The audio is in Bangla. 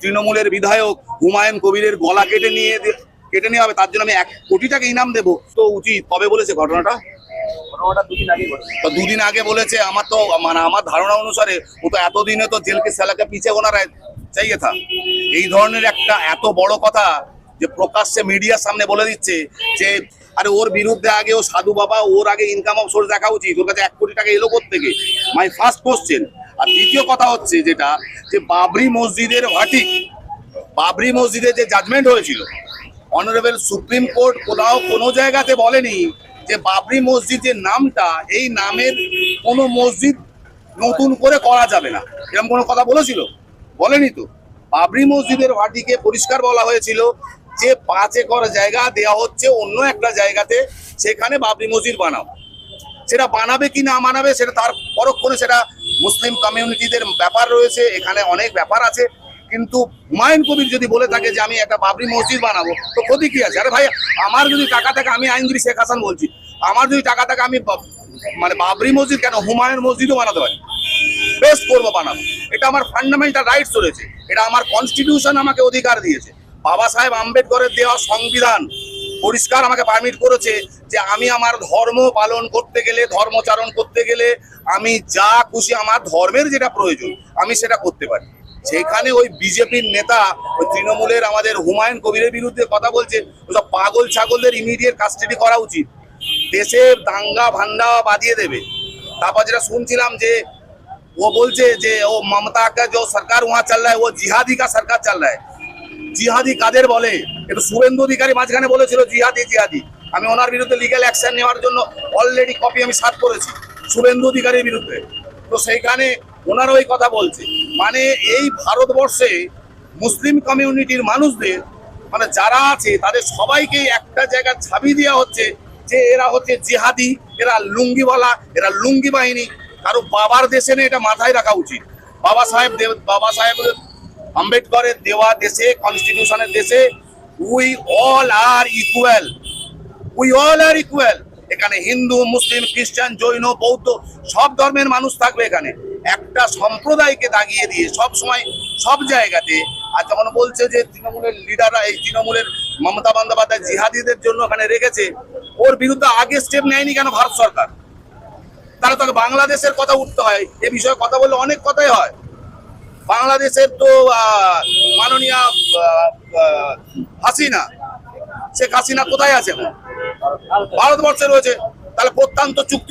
তৃণমূলের বিধায়ক হুমায়ুন কবিরের গলা কেটে নিয়ে কেটে নেওয়া হবে তার জন্য আমি এক কোটি টাকা ইনাম দেবো। তো উচিত। কবে বলেছে ঘটনাটা? দুদিন আগে বলেছে। আমার তো মানে আমার ধারণা অনুসারে ও তো এতদিনে তো জেলকে সেলাকে পিছিয়ে ওনারা চাইয়ে থাক এই ধরনের একটা এত বড় কথা যে প্রকাশ্যে মিডিয়ার সামনে বলে দিচ্ছে যে আরে ওর বিরুদ্ধে আগে ও সাধু বাবা ওর আগে ইনকাম অফ সোর্স দেখা উচিত। ওর কাছে এক কোটি টাকা এলো থেকে মাই ফার্স্ট কোশ্চেন আর দ্বিতীয় কথা হচ্ছে যেটা, যে বাবরি মসজিদের ভাটিক বাবরি মসজিদে যে জাজমেন্ট হয়েছিল অনারেবল সুপ্রিম কোর্ট কোথাও কোনো জায়গাতে বলেনি যে বাবরি মসজিদের নামটা, এই নামের কোনো মসজিদ নতুন করে করা যাবে না। এরকম কোনো কথা বলেছিল? বলেনি তো। বাবরি মসজিদের ভাটিকে পরিষ্কার বলা হয়েছিল যে পাঁচ একর জায়গা দেওয়া হচ্ছে অন্য একটা জায়গাতে, সেখানে বাবরি মসজিদ বানাও। সেটা বানাবে কি না বানাবে সেটা তার পরক্ষণে সেটা মুসলিম কমিউনিটিদের ব্যাপার রয়েছে, এখানে অনেক ব্যাপার আছে। কিন্তু হুমায়ুন কবির যদি বলে থাকে যে আমি একটা বাবরি মসজিদ বানাবো, তো ক্ষতি কি আছে? আরে ভাই, আমার যদি টাকা থাকে, আমি আইনজীবী শেখ হাসান বলছি। আমার যদি টাকা থাকে, আমি মানে বাবরি মসজিদ কেন? হুমায়ুন মসজিদও বানাতে পারি। বেস্ট করব বানাবো। এটা আমার ফান্ডামেন্টাল রাইটস রয়েছে। এটা আমার কনস্টিটিউশন আমাকে অধিকার দিয়েছে। বাবা সাহেব আম্বেদকরের দেওয়া সংবিধান পরিষ্কার আমাকে পারমিট করেছে যে আমি আমার ধর্ম পালন করতে গেলে, ধর্মচারণ করতে গেলে আমি যা খুশি আমার ধর্মের যেটা প্রয়োজন, আমি সেটা করতে পারি। সেখানে ওই বিজেপির নেতা, ওই তৃণমূলের আমাদের হুমায়ুন কবিরের বিরুদ্ধে কথা বলছে, ওসব পাগল ছাগলদের ইমিডিয়েট কাস্টাডি করা উচিত। দেশের দাঙ্গা ভান্ডা বাঁধিয়ে দেবে। তারপর যেটা শুনছিলাম যে, ও বলছে যে, ও মমতা কা, যে সরকার উহা চল রা ও জিহাদি কা সরকার চল রা জিহাদি কাদের বলে? এটা শুভেন্দু অধিকারী মাঝখানে বলেছিল জিহাদি জিহাদি। আমি ওনার বিরুদ্ধে লিগ্যাল অ্যাকশন নেওয়ার জন্য অলরেডি কপি আমি সার্চ করেছি, শুভেন্দু অধিকারীর বিরুদ্ধে। তো সেইখানে ওনার ওই কথা বলছে। মানে এই ভারতবর্ষে মুসলিম কমিউনিটির মানুষদের মানে যারা আছে, তাদের সবাইকে একটা জায়গায় ছাবি দেওয়া হচ্ছে যে এরা হচ্ছে জিহাদি, এরা লুঙ্গিওয়ালা, এরা লুঙ্গি বাহিনী। কারও বাবার দেশে নেই এটা মাথায় রাখা উচিত। বাবা সাহেব দেব, বাবা সাহেব আম্বেদকরের দেওয়া দেশে কনস্টিটিউশনের দেশে we all are equal we all are equal এখানে হিন্দু, মুসলিম, খ্রিস্টান, জৈন, বৌদ্ধ, সব ধর্মের মানুষ থাকবে এখানে। একটা সম্প্রদায়কে দাগিয়ে দিয়ে সব সময়, সব জায়গাতে, আর যখন বলছে যে তৃণমূলের লিডাররা, এই তৃণমূলের মমতা বন্দ্যোপাধ্যায় জিহাদিদের জন্য ওখানে রেখেছে, ওর বিরুদ্ধে আগে স্টেপ নেয়নি কেন ভারত সরকার? তারা তোকে বাংলাদেশের কথা উঠতে হয়, এ বিষয়ে কথা বললে অনেক কথাই হয়। বাংলাদেশের তো মাননীয় হাসিনা সে হাসিনা কোথায় আছে ভারতবর্ষে রয়েছে তাহলে প্রত্যন্ত চুক্তি